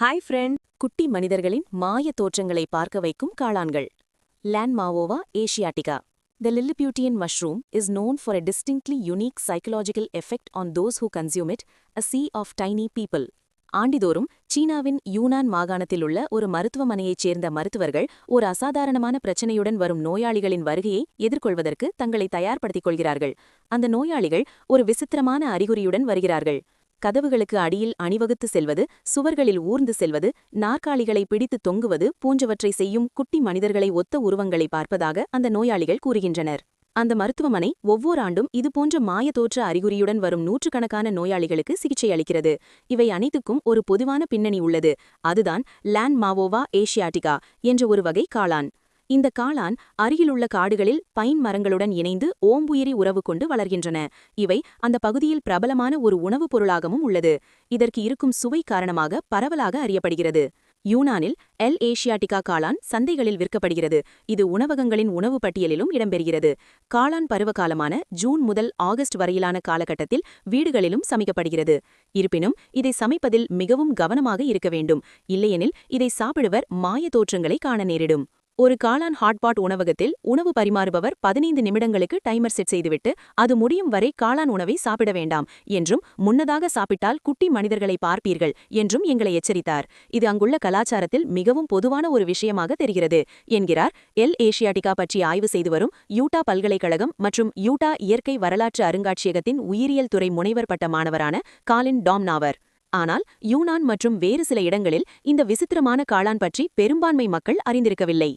Hi friend குட்டி மனிதர்களின் மாய தோற்றங்களை பார்க்க வைக்கும் காளான்கள். Lanmaoa asiatica the Lilliputian mushroom is known for a distinctly unique psychological effect on those who consume it a sea of tiny people. ஆண்டிதோறும் சீனாவின் Yunnan மாகாணத்தில் உள்ள ஒரு மருத்துவமனையைச் சேர்ந்த மருத்துவர்கள் ஒரு அசாதாரணமான பிரச்சனையுடன் வரும் நோயாளிகளின் வருகையை எதிர்கொள்வதற்கு தங்களை தயார்படுத்திக் கொள்கிறார்கள். அந்த நோயாளிகள் ஒரு விசித்திரமான அறிகுறியுடன் வருகிறார்கள். கதவுகளுக்கு அடியில் அணிவகுத்து செல்வது சுவர்களில் ஊர்ந்து செல்வது நாற்காலிகளை பிடித்து தொங்குவது போன்றவற்றை செய்யும் குட்டி மனிதர்களை ஒத்த உருவங்களை பார்ப்பதாக அந்த நோயாளிகள் கூறுகின்றனர். அந்த மருத்துவமனை ஒவ்வொரு ஆண்டும் இதுபோன்ற மாய தோற்ற அறிகுறியுடன் வரும் நூற்றுக்கணக்கான நோயாளிகளுக்கு சிகிச்சை அளிக்கிறது. இவை அனைத்துக்கும் ஒரு பொதுவான பின்னணி உள்ளது. அதுதான் லேன் மாவோவா ஏஷியாட்டிகா என்ற ஒரு வகை காளான். இந்த காளான் அருகிலுள்ள காடுகளில் பைன் மரங்களுடன் இணைந்து ஓம்புயிரி உறவு கொண்டு வளர்கின்றன. இவை அந்த பகுதியில் பிரபலமான ஒரு உணவுப் பொருளாகவும் உள்ளது. இதற்கு இருக்கும் சுவை காரணமாக பரவலாக அறியப்படுகிறது. யூனானில் எல் ஏஷியாட்டிகா காளான் சந்தைகளில் விற்கப்படுகிறது. இது உணவகங்களின் உணவு பட்டியலிலும் இடம்பெறுகிறது. காளான் பருவகாலமான ஜூன் முதல் ஆகஸ்ட் வரையிலான காலகட்டத்தில் வீடுகளிலும் சமைக்கப்படுகிறது. இருப்பினும் இதை சமைப்பதில் மிகவும் கவனமாக இருக்க வேண்டும். இல்லையெனில் இதை சாப்பிடுவர் மாய தோற்றங்களை காண நேரிடும். ஒரு காளான் ஹாட்பாட் உணவகத்தில் உணவு பரிமாறுபவர் பதினைந்து நிமிடங்களுக்கு டைமர் செட் செய்துவிட்டு அது முடியும் வரை காளான் உணவை சாப்பிட வேண்டாம் என்றும் முன்னதாக சாப்பிட்டால் குட்டி மனிதர்களை பார்ப்பீர்கள் என்றும் எங்களை எச்சரித்தார். இது அங்குள்ள கலாச்சாரத்தில் மிகவும் பொதுவான ஒரு விஷயமாக தெரிகிறது என்கிறார் எல். ஏஷியாட்டிகா பற்றி ஆய்வு செய்து வரும் யூட்டா பல்கலைக்கழகம் மற்றும் யூட்டா இயற்கை வரலாற்று அருங்காட்சியகத்தின் உயிரியல் துறை முனைவர் பட்ட மாணவரான காலின் டாம்னாவர். ஆனால் யூனான் மற்றும் வேறு சில இடங்களில் இந்த விசித்திரமான காளான் பற்றி பெரும்பான்மை மக்கள் அறிந்திருக்கவில்லை.